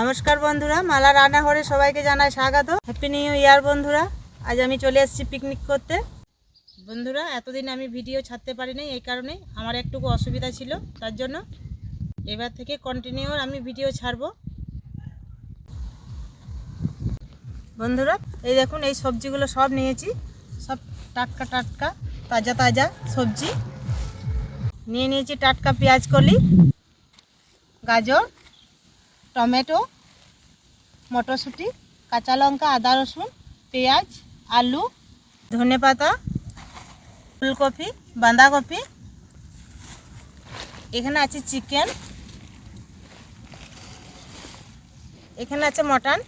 নমস্কার বন্ধুরা, মালা রান্নাঘরে সবাইকে জানাই স্বাগত। হ্যাপি নিউ ইয়ার বন্ধুরা, আজ আমি চলে এসেছি পিকনিক করতে। বন্ধুরা, এতদিন আমি ভিডিও ছাড়তে পারি পারিনি, এই কারণে আমার একটুকু অসুবিধা ছিল, তার জন্য এবার থেকে কন্টিনিউ আমি ভিডিও ছাড়বো। বন্ধুরা, এই দেখুন, এই সবজিগুলো সব নিয়েছি, সব টাটকা টাটকা, তাজা তাজা সবজি। নিয়ে নিয়েছি টাটকা পেঁয়াজ কলি, গাজর টমেটো, মটরশুঁটি, কাঁচা লঙ্কা, আদা রসুন, পেঁয়াজ, আলু, ধনে পাতা, ফুলকপি, বাঁধাকপি। এখানে আছে চিকেন। এখানে আছে মটন।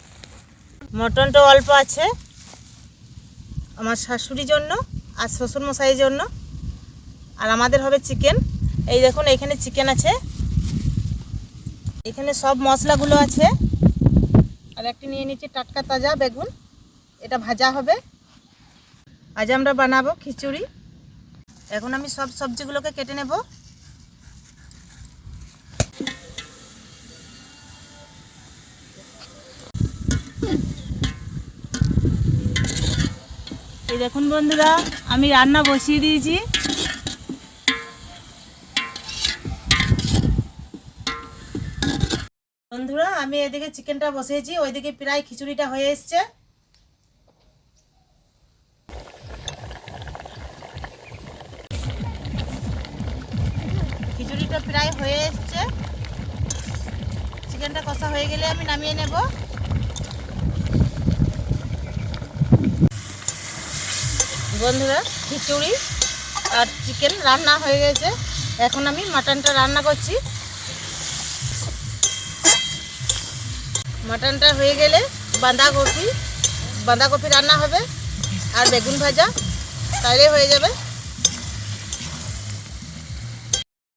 মটনটা অল্প আছে আমার শাশুড়ির জন্য আর শ্বশুর শ্বশুরমশাইয়ের জন্য। আর আমাদের হবে চিকেন। এই দেখুন, এখানে চিকেন আছে। এখানে সব মশলাগুলো আছে। আর একটি নিয়ে নিচ্ছি টাটকা তাজা বেগুন। এটা ভাজা হবে। আজ আমরা বানাবো খিচুড়ি। এখন আমি সব সবজিগুলোকে কেটে নেব। এই দেখুন বন্ধুরা, আমি রান্না বসিয়ে দিয়েছি। বন্ধুরা, আমি এদিকে চিকেনটা বসিয়েছি, ওইদিকে প্রায় খিচুড়িটা হয়ে এসছে। খিচুড়িটা প্রায় হয়ে এসছে। চিকেনটা কষা হয়ে গেলে আমি নামিয়ে নেব। বন্ধুরা, খিচুড়ি আর চিকেন রান্না হয়ে গেছে। এখন আমি মাটনটা রান্না করছি। মাটনটা হয়ে গেলে বাঁধাকপি বাঁধাকপি রান্না হবে আর বেগুন ভাজা, তাইলে হয়ে যাবে।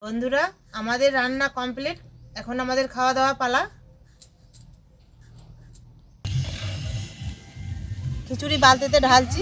বন্ধুরা, আমাদের রান্না কমপ্লিট। এখন আমাদের খাওয়া দাওয়া পালা। খিচুড়ি বালতিতে ঢালছি।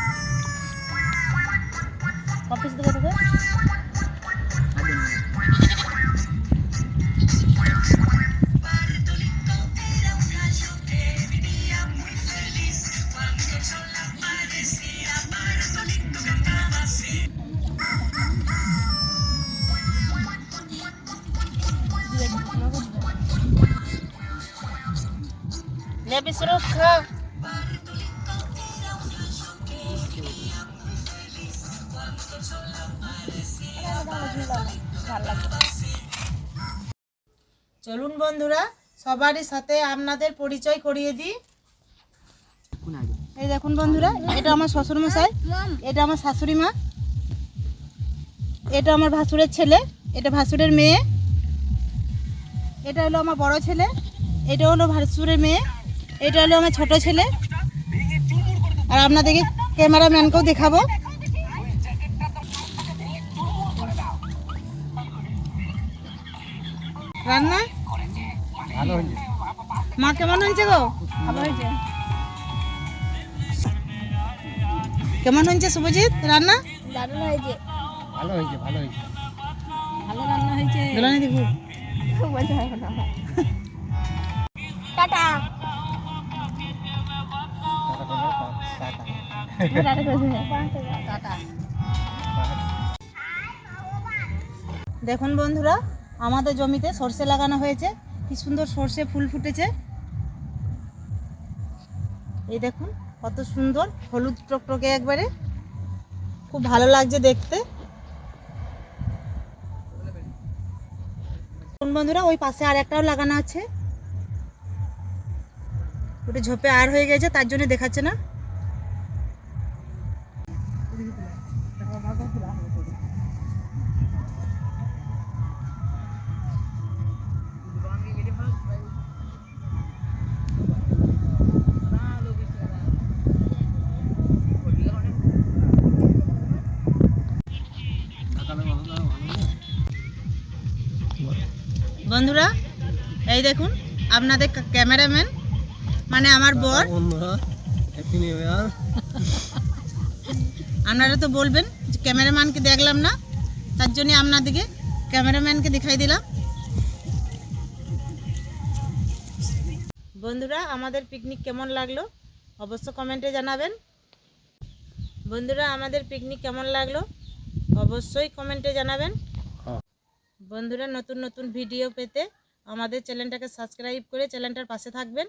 పంపిస్తుంది కదా Ne bir sürü kral. চলুন বন্ধুরা, সবারই সাথে আপনাদের পরিচয় করিয়ে দিই। এই দেখুন বন্ধুরা, এটা আমার শ্বশুর মশাই এটা আমার শাশুড়ি মা এটা আমার ভাসুরের ছেলে, এটা ভাসুরের মেয়ে, এটা হলো আমার বড় ছেলে, এটা হলো ভাসুরের মেয়ে, এটা হলো আমার ছোট ছেলে। আর আপনাদেরকে ক্যামেরাম্যানকেও দেখাবো। রান্না? ভালো হয়েছে। মা কেমন হয়েছে গো? ভালো হয়েছে। কেমন হয়েছে শুভজিৎ? রান্না? দারুণ হয়েছে। ভালো হয়েছে ভালো হয়েছে। ভালো রান্না হয়েছে। দোলানি দেখু। টাটা। দেখুন বন্ধুরা আমাদের জমিতে সর্ষে লাগানো হয়েছে। কি সুন্দর সর্ষে ফুল ফুটেছে। এই দেখুন, কত সুন্দর হলুদ টকটকে একবারে। খুব ভালো লাগছে দেখতে। বন্ধুরা, ওই পাশে আর একটাও লাগানো আছে। ওটা ঝোপে আর হয়ে গেছে, তার জন্য দেখাচ্ছে না। বন্ধুরা এই দেখুন আপনাদের ক্যামেরাম্যান মানে আমার বর। আপনারা তো বলবেন যে ক্যামেরাম্যানকে দেখলাম না তার জন্য আপনাদেরকে ক্যামেরাম্যানকে দেখাই দিলাম। বন্ধুরা আমাদের পিকনিক কেমন লাগল? অবশ্য কমেন্টে জানাবেন। বন্ধুরা আমাদের পিকনিক কেমন লাগল? অবশ্যই কমেন্টে জানাবেন। বন্ধুরা নতুন নতুন ভিডিও পেতে আমাদের চ্যানেলটাকে সাবস্ক্রাইব করে চ্যানেলটার পাশে থাকবেন।